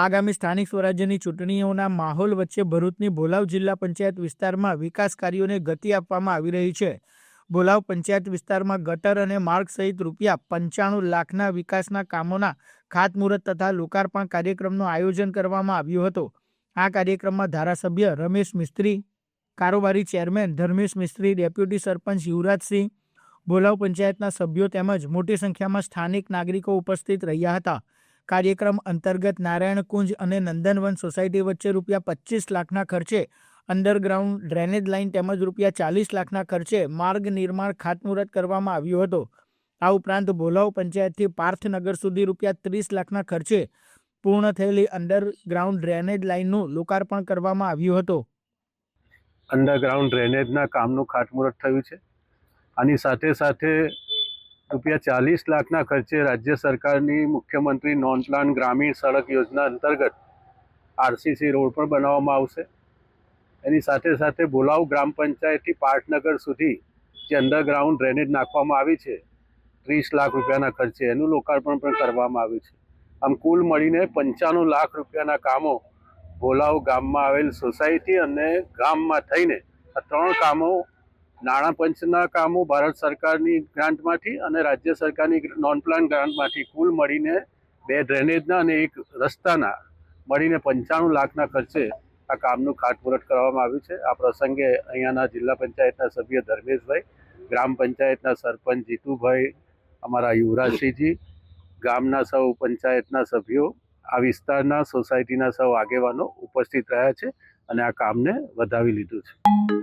આગામી સ્થાનિક સ્વરાજ્યની ચૂંટણીઓના માહોલ વચ્ચે ભરૂચની ભોલાવ જિલ્લા પંચાયત વિસ્તારમાં વિકાસ કાર્યોને ગતિ આપવામાં આવી રહી છે. ભોલાવ પંચાયત વિસ્તારમાં ગટર અને માર્ગ સહિત રૂપિયા પંચાણું લાખના વિકાસના કામોના ખાતમુહૂર્ત તથા લોકાર્પણ કાર્યક્રમનું આયોજન કરવામાં આવ્યું હતું. આ કાર્યક્રમમાં ધારાસભ્ય રમેશ મિસ્ત્રી, કારોબારી ચેરમેન ધર્મેશ મિસ્ત્રી, ડેપ્યુટી સરપંચ યુવરાજસિંહ ભોલાવ પંચાયતના સભ્યો તેમજ મોટી સંખ્યામાં સ્થાનિક નાગરિકો ઉપસ્થિત રહ્યા હતા. કાર્યક્રમ અંતર્ગત નારાયણ કુંજ અને નંદનવન સોસાયટી વચ્ચે રૂપિયા પચીસ લાખના ખર્ચે, અંડરગ્રાઉન્ડ ડ્રેનેજ લાઇન તેમજ રૂપિયા ચાલીસ લાખના ખર્ચે માર્ગ નિર્માણ ખાતમુહૂર્ત કરવામાં આવ્યું હતું. આ ઉપરાંત ભોલાવ પંચાયતથી પાર્થનગર સુધી રૂપિયા ત્રીસ લાખના ખર્ચે પૂર્ણ થયેલી અંડરગ્રાઉન્ડ ડ્રેનેજ લાઇનનું લોકાર્પણ કરવામાં આવ્યું હતું. અંડરગ્રાઉન્ડ ડ્રેનેજના કામનું ખાતમુહૂર્ત થયું છે. આની સાથે સાથે રૂપિયા ચાલીસ લાખના ખર્ચે રાજ્ય સરકારની મુખ્યમંત્રી નોન ગ્રામીણ સડક યોજના અંતર્ગત આરસીસી રોડ પણ બનાવવામાં આવશે. એની સાથે સાથે ભોલાવ ગ્રામ પંચાયતથી પાટનગર સુધી જે અંડરગ્રાઉન્ડ ડ્રેનેજ નાખવામાં આવી છે, ત્રીસ લાખ રૂપિયાના ખર્ચે એનું લોકાર્પણ પણ કરવામાં આવ્યું છે. આમ કુલ મળીને પંચાણું લાખ રૂપિયાના કામો ભોલાવ ગામમાં આવેલ સોસાયટી અને ગામમાં થઈને આ ત્રણ કામો નાણાં પંચના કામો ભારત સરકારની ગ્રાન્ટમાંથી અને રાજ્ય સરકારની નોન પ્લાન ગ્રાન્ટમાંથી કુલ મળીને બે ડ્રેનેજના અને એક રસ્તાના મળીને પંચાણું લાખના ખર્ચે આ કામનું ખાતમુહૂર્ત કરવામાં આવ્યું છે. આ પ્રસંગે અહીંયાના જિલ્લા પંચાયતના સભ્ય ધર્મેશભાઈ, ગ્રામ પંચાયતના સરપંચ જીતુભાઈ, અમારા યુવરાજસિંહજી, ગામના સૌ પંચાયતના સભ્યો, આ વિસ્તારના સોસાયટીના સૌ આગેવાનો ઉપસ્થિત રહ્યા છે અને આ કામને વધાવી લીધું છે.